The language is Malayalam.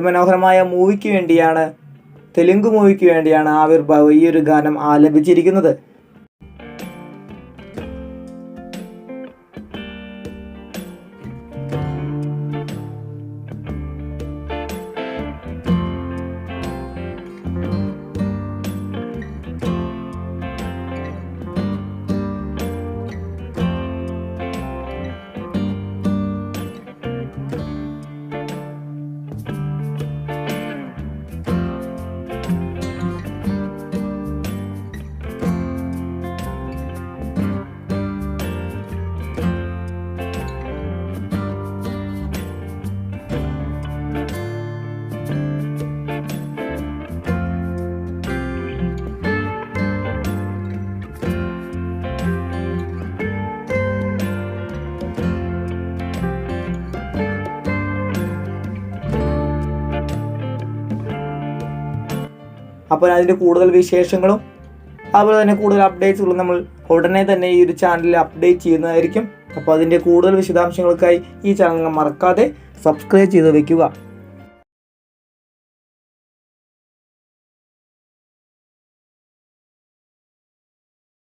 മനോഹരമായ മൂവിക്ക് വേണ്ടിയാണ് തെലുങ്ക് മൂവിക്ക് വേണ്ടിയാണ് ആവിർഭാവ് ഈ ഒരു ഗാനം ആലപിച്ചിരിക്കുന്നത്. അപ്പോൾ അതിന്റെ കൂടുതൽ വിശേഷങ്ങളും അതുപോലെ തന്നെ കൂടുതൽ അപ്ഡേറ്റ്സുകളും നമ്മൾ ഉടനെ തന്നെ ഈ ഒരു ചാനലിൽ അപ്ഡേറ്റ് ചെയ്യുന്നതായിരിക്കും. അപ്പോൾ അതിന്റെ കൂടുതൽ വിശദാംശങ്ങൾക്കായി ഈ ചാനൽ മറക്കാതെ സബ്സ്ക്രൈബ് ചെയ്ത് വെക്കുക.